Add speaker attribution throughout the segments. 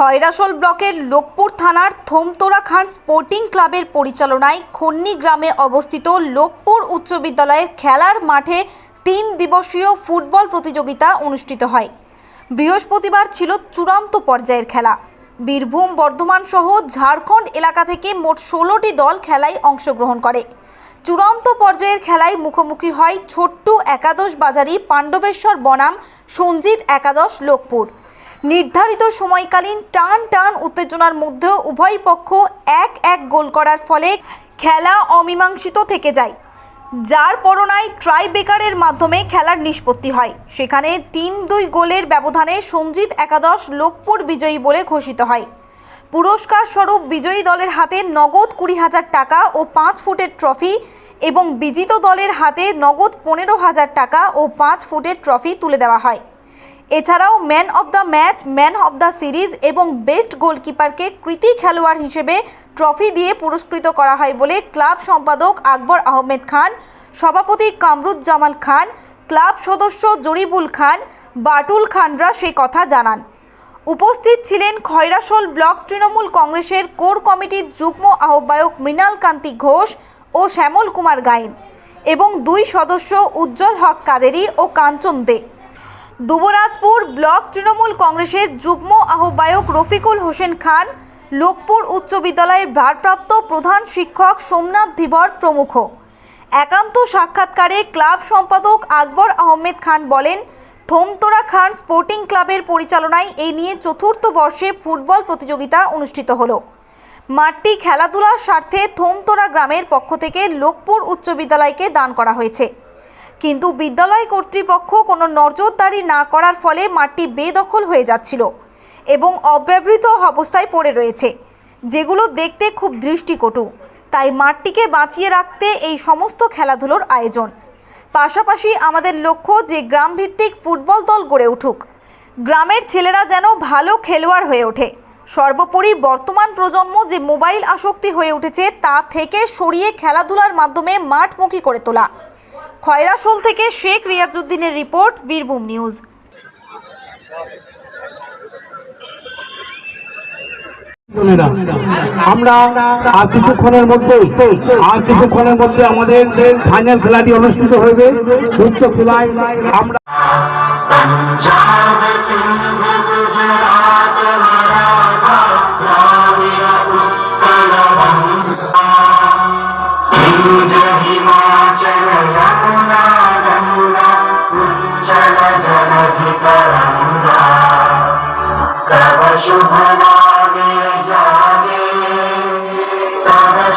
Speaker 1: খয়রাসোল ব্লকের লোকপুর থানার থমতোরা খান স্পোর্টিং ক্লাবের পরিচালনায় খন্নি গ্রামে অবস্থিত লোকপুর উচ্চ বিদ্যালয়ের খেলার মাঠে তিন দিবসীয় ফুটবল প্রতিযোগিতা অনুষ্ঠিত হয়। বৃহস্পতিবার ছিল চূড়ান্ত পর্যায়ের খেলা। বীরভূম, বর্ধমান সহ ঝাড়খণ্ড এলাকা থেকে মোট ষোলোটি দল খেলায় অংশগ্রহণ করে। চূড়ান্ত পর্যায়ের খেলায় মুখোমুখি হয় ছোট্ট একাদশ বাজারি পাণ্ডবেশ্বর বনাম, সঞ্জিত একাদশ, লোকপুর। নির্ধারিত সময়কালীন টান টান উত্তেজনার মধ্যেও উভয় পক্ষ এক এক গোল করার ফলে খেলা অমীমাংসিত থেকে যায়। যার পরনায় ট্রাই বেকারের মাধ্যমে খেলার নিষ্পত্তি হয়। সেখানে তিন দুই গোলের ব্যবধানে সঞ্জিত একাদশ লোকপুর বিজয়ী বলে ঘোষিত হয়। পুরস্কার স্বরূপ বিজয়ী দলের হাতে নগদ কুড়ি হাজার টাকা ও পাঁচ ফুটের ট্রফি এবং বিজিত দলের হাতে নগদ পনেরো হাজার টাকা ও পাঁচ ফুটের ট্রফি তুলে দেওয়া হয়। এছাড়াও man of the match, man of the series এবং বেস্ট গোলকিপারকে কৃতি খেলোয়াড় হিসেবে ট্রফি দিয়ে পুরস্কৃত করা হয় বলে ক্লাব সম্পাদক আকবর আহমেদ খান, সভাপতি কামরুজ্জামাল খান, ক্লাব সদস্য জরিবুল খান, বাটুল খানরা সেই কথা জানান। উপস্থিত ছিলেন খয়রাসোল ব্লক তৃণমূল কংগ্রেসের কোর কমিটির যুগ্ম আহ্বায়ক মৃণাল কান্তি ঘোষ ও শ্যামল কুমার গায়েন এবং দুই সদস্য উজ্জ্বল হক কাদেরি ও কাঞ্চন দে। দুবরাজপুর ব্লক তৃণমূল কংগ্রেসের যুগ্ম আহ্বায়ক রফিকুল হোসেন খান, লোকপুর উচ্চ বিদ্যালয়ের ভারপ্রাপ্ত প্রধান শিক্ষক সোমনাথ ধীবর প্রমুখ। একান্ত সাক্ষাৎকারে ক্লাব সম্পাদক আকবর আহমেদ খান বলেন থমতোরা খান স্পোর্টিং ক্লাবের পরিচালনায় এই নিয়ে চতুর্থ বর্ষে ফুটবল প্রতিযোগিতা অনুষ্ঠিত হলো। মাঠটি খেলাধুলার স্বার্থে থমতোরা গ্রামের পক্ষ থেকে লোকপুর উচ্চ বিদ্যালয়কে দান করা হয়েছে। কিন্তু বিদ্যালয় কর্তৃপক্ষ কোনো নজরদারি না করার ফলে মাঠটি বেদখল হয়ে যাচ্ছিল এবং অব্যবহৃত অবস্থায় পড়ে রয়েছে, যেগুলো দেখতে খুব দৃষ্টিকটু। তাই মাঠটিকে বাঁচিয়ে রাখতে এই সমস্ত খেলাধুলোর আয়োজন। পাশাপাশি আমাদের লক্ষ্য যে গ্রামভিত্তিক ফুটবল দল গড়ে উঠুক। গ্রামের ছেলেরা যেন ভালো খেলোয়াড় হয়ে ওঠে। সর্বোপরি বর্তমান প্রজন্ম যে মোবাইল আসক্তি হয়ে উঠেছে তা থেকে সরিয়ে খেলাধুলার মাধ্যমে মাঠমুখী করে তোলা। খয়রাসোল থেকে শেখ রিয়াজউদ্দিনের রিপোর্ট বীরভূম নিউজ।
Speaker 2: আমরা আর কিছুক্ষণের মধ্যে আর কিছুক্ষণের মধ্যে আমাদের ফাইনাল খেলাটি অনুষ্ঠিত হবে উক্ত খেলায় আমরা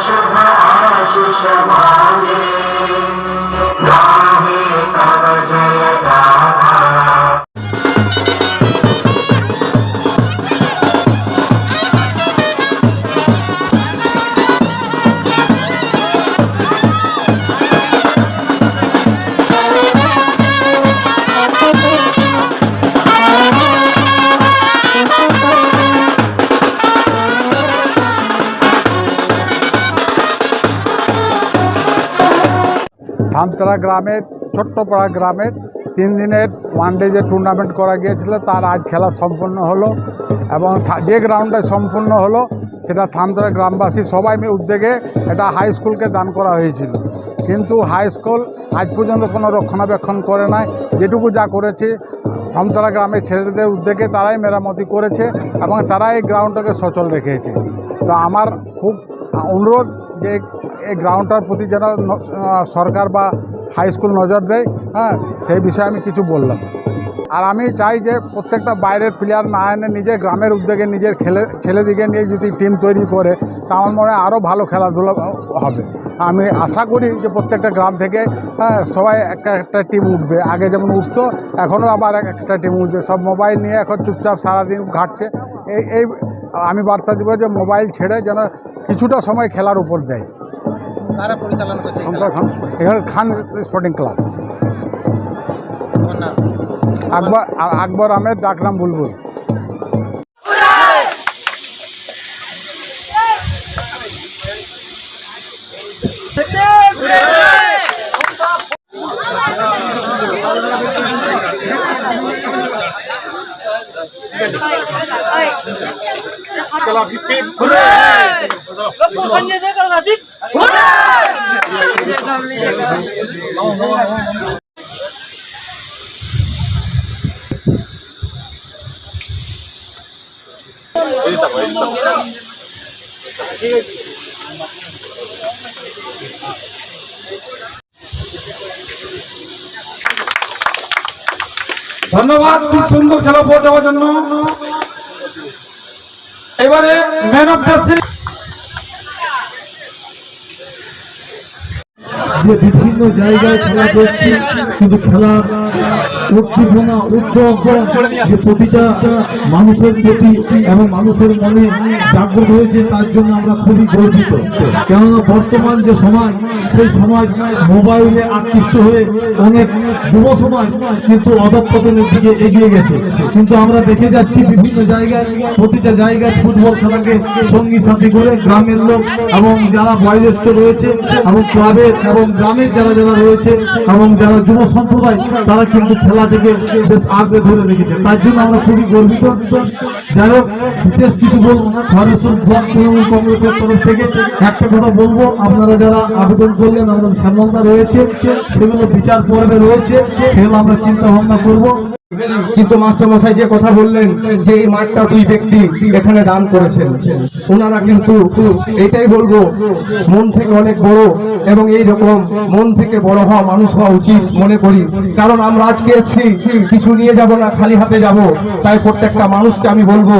Speaker 3: शुभ आशीष मांगे।
Speaker 4: ধামতলা গ্রামের, ছোট্টপাড়া গ্রামের তিন দিনের ওয়ানডে যে টুর্নামেন্ট করা গিয়েছিল, তার আজ খেলা সম্পন্ন হলো এবং যে গ্রাউন্ডে সম্পূর্ণ হলো, সেটা থামতলা গ্রামবাসী সবাই মিলে উদ্যোগে এটা হাই স্কুলকে দান করা হয়েছিল। কিন্তু হাই স্কুল আজ পর্যন্ত কোনো রক্ষণাবেক্ষণ করে নাই। যেটুকু যা করেছে, থামতলা গ্রামের ছেলেদের উদ্যোগে তারাই মেরামতি করেছে এবং তারাই এই গ্রাউন্ডটাকে সচল রেখেছে। তো আমার খুব অনুরোধ যে এই গ্রাউন্ডটার প্রতি যেন সরকার বা হাই স্কুল নজর দেয় হ্যাঁ সেই বিষয়ে আমি কিছু বললাম। আর আমি চাই যে প্রত্যেকটা বাইরের প্লেয়ার না এনে নিজের গ্রামের উদ্যোগে নিজের খেলে, ছেলেদিকে নিয়ে যদি টিম তৈরি করে, তা আমার মনে হয় আরও ভালো খেলাধুলা হবে। আমি আশা করি যে প্রত্যেকটা গ্রাম থেকে হ্যাঁ সবাই একটা একটা টিম উঠবে। আগে যেমন উঠতো, এখনও আবার এক একটা টিম উঠবে। সব মোবাইল নিয়ে এখন চুপচাপ সারাদিন ঘাটছে। এই এই, আমি বার্তা দেবো যে মোবাইল ছেড়ে যেন কিছুটা সময় খেলার উপর দেয়।
Speaker 5: কারা পরিচালনা করছে
Speaker 4: খান। এখানে খান স্পোর্টিং ক্লাব। আকবর আকবর আহমেদ ডাকলাম বুলবুল।
Speaker 6: ধন্যবাদ খুব সুন্দর খেলা উপহার দেওয়ার জন্য। এবারে ম্যান অফ দ্য সিরিজ
Speaker 2: যে বিভিন্ন জায়গায় খেলা করছি কিন্তু খেলার প্রতিটা মানুষের প্রতি এবং মানুষের মনে জাগ্রত হয়েছে, তার জন্য আমরা খুবই গর্বিত। কেননা বর্তমান যে সমাজ সেই সমাজ মোবাইলে আকৃষ্ট হয়ে অনেক যুব সমাজ কিন্তু অধঃপতনের দিকে এগিয়ে গেছে। কিন্তু আমরা দেখে যাচ্ছি বিভিন্ন জায়গায়, প্রতিটা জায়গায় ফুটবল খেলাকে সঙ্গী সাথী করে গ্রামের লোক এবং যারা বয়োজ্যেষ্ঠ রয়েছে এবং ক্লাবের এবং গ্রামের যারা যারা রয়েছে এবং যারা যুব সম্প্রদায়, তারা কিন্তু খেলা থেকে বেশ আগে ধরে রেখেছে তার জন্য আমরা খুবই গর্বিত। যাই হোক, বিশেষ কিছু বলব না। ধরেশ্বর ব্লক তৃণমূল কংগ্রেসের তরফ থেকে একটা কথা বলব। আপনারা যারা আবেদন করলেন, আমাদের সামলতা রয়েছে, সেগুলো বিচার পর্বে রয়েছে, সেগুলো আমরা চিন্তা ভাবনা করব।
Speaker 7: কিন্তু মাস্টার মশাই যে কথা বললেন, যে এই মাঠটা দুই ব্যক্তি এখানে দান করেছেন, ওনারা কিন্তু এটাই বলব, মন থেকে অনেক বড় এবং এই রকম মন থেকে বড় হওয়া মানুষ হওয়া উচিত মনে করি। কারণ আমরা আজকে এসেছি, কিছু নিয়ে যাব না, খালি হাতে যাব। তাই প্রত্যেকটা মানুষকে আমি বলব,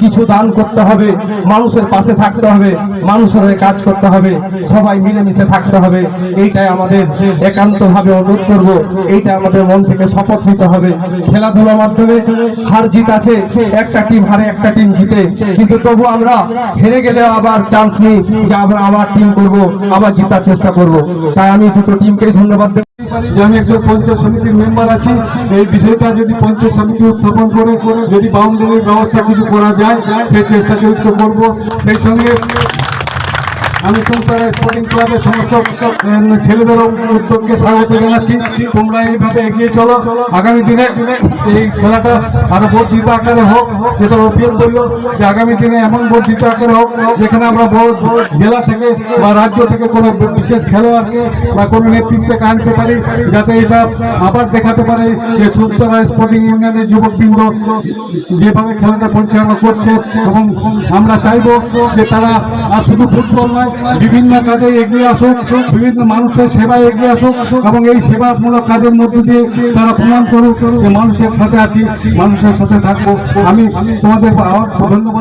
Speaker 7: কিছু দান করতে হবে, মানুষের পাশে থাকতে হবে, মানুষের হয়ে কাজ করতে হবে, সবাই মিলেমিশে থাকতে হবে। এইটাই আমাদের একান্তভাবে অনুরোধ করব, এইটা আমাদের মন থেকে শপথ নিতে হবে। খেলাধুলার মাধ্যমে হার জিত আছে। একটা টিম হারে একটা টিম জিতে। কিন্তু তবু আমরা হেরে গেলে আবার চান্স নিই যে আমরা আবার টিম করব, আবার জেতার চেষ্টা করব। তাই আমি দুটো টিমকেই ধন্যবাদ দেব।
Speaker 6: যে আমি একজন পঞ্চায়েত সমিতির মেম্বার আছি, এই বিষয়টা যদি পঞ্চায়েত সমিতি উত্থাপন করে, যদি বাউন্ডারির ব্যবস্থা কিছু করা যায়, সেই চেষ্টা করব। সেই সঙ্গে আমি তুমপাড়া স্পোর্টিং ক্লাবের সমস্ত উম, ছেলেদেরও উদ্যোগকে স্বাগত জানাচ্ছি। তোমরা এইভাবে এগিয়ে চলো। আগামী দিনে এই খেলাটা আরও বর্ধিত আকারে হোক যেটা ওপিএল বলল যে আগামী দিনে এমন বর্ধিত আকারে হোক যেখানে আমরা বড় জেলা থেকে বা রাজ্য থেকে কোনো বিশেষ খেলোয়াড়কে বা কোনো নেতৃত্বকে আনতে পারি যাতে এটা আবার দেখাতে পারে যে তুমপাড়া স্পোর্টিং ইউনিয়নের যুবকবৃন্দ যেভাবে খেলাটা পরিচালনা করছে এবং আমরা চাইব যে তারা আর শুধু ফুটবল নয়, বিভিন্ন কাজে এগিয়ে আসুক, বিভিন্ন মানুষের সেবায় এগিয়ে আসুক এবং এই সেবামূলক কাজের মধ্যে দিয়ে তারা প্রমাণ করুক যে মানুষের সাথে আছি, মানুষের সাথে থাকব। আমি তোমাদের ধন্যবাদ